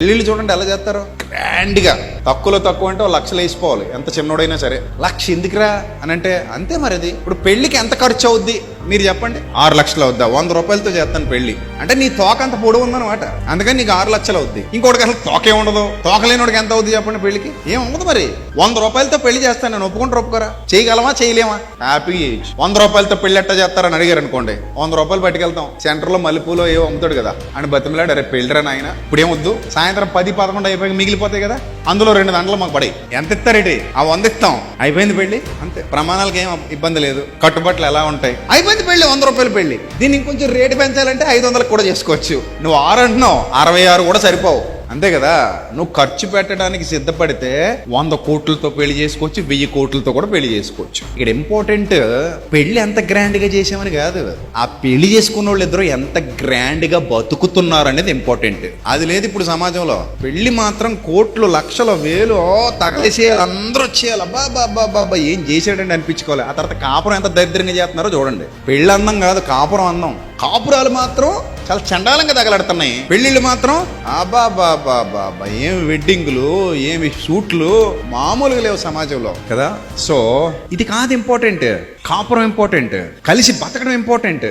పెళ్ళిళ్ళు చూడండి ఎలా చేస్తారు? గ్రాండ్గా. తక్కువలో తక్కువ అంటే ఓ లక్షలు వేసిపోవాలి ఎంత చిన్నోడైనా సరే. లక్ష ఎందుకురా? అని అంటే అంతే మరి అది ఇప్పుడు పెళ్ళికి ఎంత ఖర్చు అవుద్ది? మీరు చెప్పండి. ఆరు లక్షలు అవుద్దా? వంద రూపాయలతో చేస్తాను పెళ్ళి అంటే నీ తోక అంత పొడవు ఉందన్నమాట. అందుకని నీకు ఆరు లక్షలు అవుద్ది. ఇంకోటికి అసలు తోకే ఉండదు. తోక లేనివాడికి ఎంత అవుద్ది చెప్పండి పెళ్ళికి ఏం ఉండదు మరి. వంద రూపాయలతో పెళ్ళి చేస్తాను. నేను ఒప్పుకుంటారు ఒప్పుకోరా? చేయగలమా? చేయలేమా? హ్యాపీ వంద రూపాయలతో పెళ్ళి ఎట్టా చేస్తారని అడిగారు అనుకోండి. వంద రూపాయలు పట్టుకెళ్తాం. సెంటర్లో మల్లెపూలో ఏవో అమ్ముతాడు కదా. అని బతిమలాడు అరే పెళ్ళిరా నాయన. ఇప్పుడు వద్దు? సాయంత్రం పది పదకొండు అయిపోయి మిగిలిపోతాయి కదా. అందులో రెండు గంటలు మాకు పడి ఎంత ఇస్తారేటి ఆ వంద ఇస్తాం. అయిపోయింది పెళ్ళి అంతే. ప్రమాణాలకు ఏం ఇబ్బంది లేదు. కట్టుబాట్లు ఎలా ఉంటాయి? అయిపోయింది పెళ్ళి వంద రూపాయలు పెళ్ళి దీన్ని ఇంకొంచెం రేటు పెంచాలంటే ఐదు వందలకు కూడా చేసుకోవచ్చు. నువ్వు ఆరు అంటున్నావు అరవై ఆరు కూడా సరిపోవు. అంతే కదా? నువ్వు ఖర్చు పెట్టడానికి సిద్ధపడితే వంద కోట్లతో పెళ్ళి చేసుకోవచ్చు వెయ్యి కోట్లతో కూడా పెళ్ళి చేసుకోవచ్చు. ఇక్కడ ఇంపార్టెంట్ పెళ్ళి ఎంత గ్రాండ్గా చేసామని కాదు. ఆ పెళ్ళి చేసుకున్న వాళ్ళు ఇద్దరు ఎంత గ్రాండ్గా బతుకుతున్నారు అనేది ఇంపార్టెంట్ అది లేదు ఇప్పుడు సమాజంలో. పెళ్ళి మాత్రం కోట్లు లక్షల వేలు తగలేసేయాలి అందరూ వచ్చేయాలి. అబ్బా బాబా ఏం చేసాడండి అనిపించుకోవాలి. ఆ తర్వాత కాపురం ఎంత దరిద్రంగా చేస్తున్నారో చూడండి. పెళ్ళి అందం కాదు కాపురం అందం కాపురాలు మాత్రం చాలా చండాలంగా తగలడుతున్నాయి. పెళ్ళిళ్ళు మాత్రం అబ్బా బాబా బాబా ఏం వెడ్డింగ్లు ఏమి షూట్లు మామూలుగా లేవు సమాజంలో. కదా? సో ఇది కాదు ఇంపార్టెంట్ కాపురం ఇంపార్టెంట్ కలిసి బతకడం ఇంపార్టెంట్